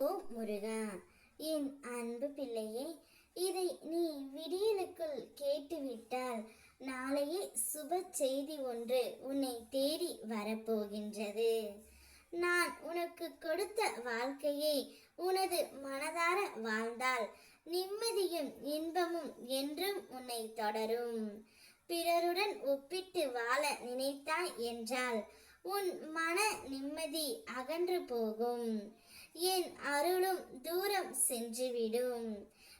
ஓ முருகா என் அன்பு பிள்ளையே இதை நீ விடியலுக்குள் கேட்டுவிட்டால் நாளையே சுப செய்தி ஒன்று உன்னை தேடி வரப்போகின்றது. நான் உனக்கு கொடுத்த வாழ்க்கையை உனது மனதார வாழ்ந்தால் நிம்மதியும் இன்பமும் என்றும் உன்னை தொடரும். பிறருடன் ஒப்பிட்டு வாழ நினைத்தாய் என்றால் உன் மன நிம்மதி அகன்று போகும். என் அருளும் தூரம் சென்றுவிடும்.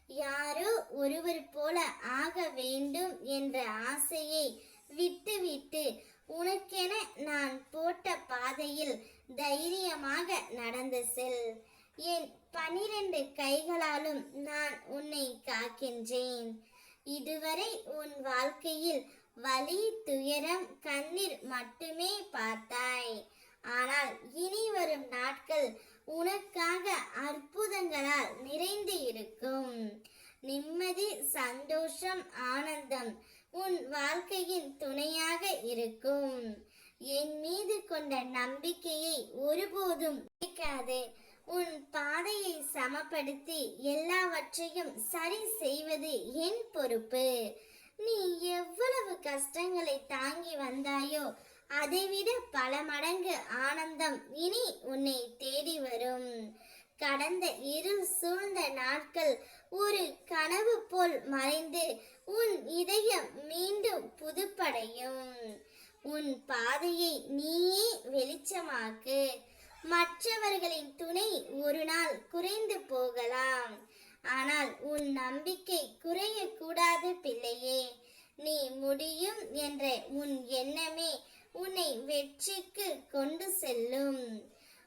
யாரோ ஒருவர் போல ஆக வேண்டும் என்ற ஆசையை விட்டுவிட்டு உனக்கென நான் போட்ட பாதையில் தைரியமாக நடந்து செல். என் பனிரெண்டு கைகளாலும் நான் உன்னை காக்கின்றேன். இதுவரை உன் வாழ்க்கையில் வலி துயரம் கண்ணீர் மட்டுமே பார்த்தாய். ஆனால் இனி வரும் நாட்கள் உனக்காக அற்புதங்களால் நிறைந்து இருக்கும். நிம்மதி சந்தோஷம் ஆனந்தம் உன் வாழ்க்கையின் துணையாக இருக்கும். என் மீது கொண்ட நம்பிக்கையை ஒருபோதும் உன் பாதை சமப்படுத்தி எல்லாவற்றையும் சரி செய்வது என் பொறுப்பு. நீ எவ்வளவு கஷ்டங்களை தாங்கி வந்தாயோ அதைவிட பல மடங்கு ஆனந்தம் இனி உன்னை தேடி வரும். கடந்த இருள் சூழ்ந்த நாட்கள் ஒரு கனவு போல் மறைந்து உன் இதயம் மீண்டும் புதுப்படையும். உன் பாதையை நீயே வெளிச்சமாக்கு. மற்றவர்களின் துணை ஒரு நாள் குறைந்து போகலாம். ஆனால் உன் நம்பிக்கை குறையக்கூடாது பிள்ளையே. நீ முடியும் என்ற உன் எண்ணமே உன்னை வெற்றிக்கு கொண்டு செல்லும்.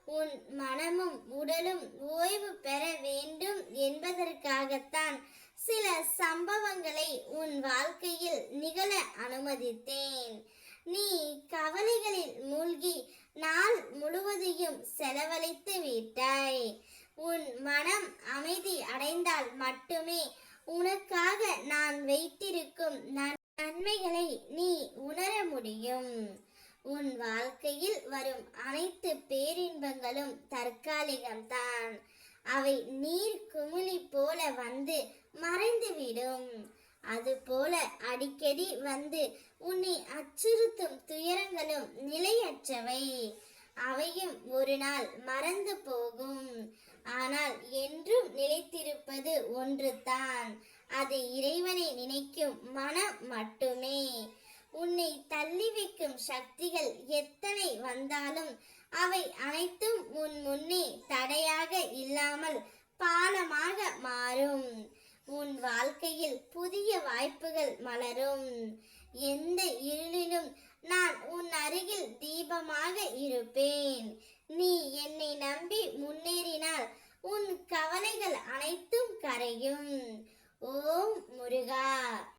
உன் மனமும் உடலும் ஓய்வு பெற வேண்டும் என்பதற்காகத்தான் சில சம்பவங்களை உன் வாழ்க்கையில் நிகழ அனுமதித்தேன். நீ கவலைகளில் மூழ்கி நாள் முழுவதையும் செலவழித்து விட்டாய். உன் மனம் அமைதி அடைந்தால் மட்டுமே உனக்காக நான் வைத்திருக்கும் நன்மைகளை நீ உணர முடியும். உன் வாழ்க்கையில் வரும் அனைத்து பேரின்பங்களும் தற்காலிகம்தான். அவை நீர் குமிழி போல வந்து மறைந்துவிடும். அதுபோல அடிக்கடி வந்து உன்னை அச்சுறுத்தும் துயரங்களும் நிலையற்றவை. அவையும் ஒரு நாள் மறந்து போகும். ஆனால் என்றும் நிலைத்திருப்பது ஒன்றுதான். அது இறைவனை நினைக்கும் மனம் மட்டுமே. உன்னை தள்ளி வைக்கும் சக்திகள் எத்தனை வந்தாலும் அவை அனைத்தும் உன் முன்னே தடையாக இல்லாமல் பாலமாக மாறும். உன் வாழ்க்கையில் புதிய வாய்ப்புகள் மலரும். எந்த இருளிலும் அருகில் தீபமாக இருப்பேன். நீ என்னை நம்பி முன்னேறினால் உன் கவலைகள் அனைத்தும் கரையும். ஓம் முருகா.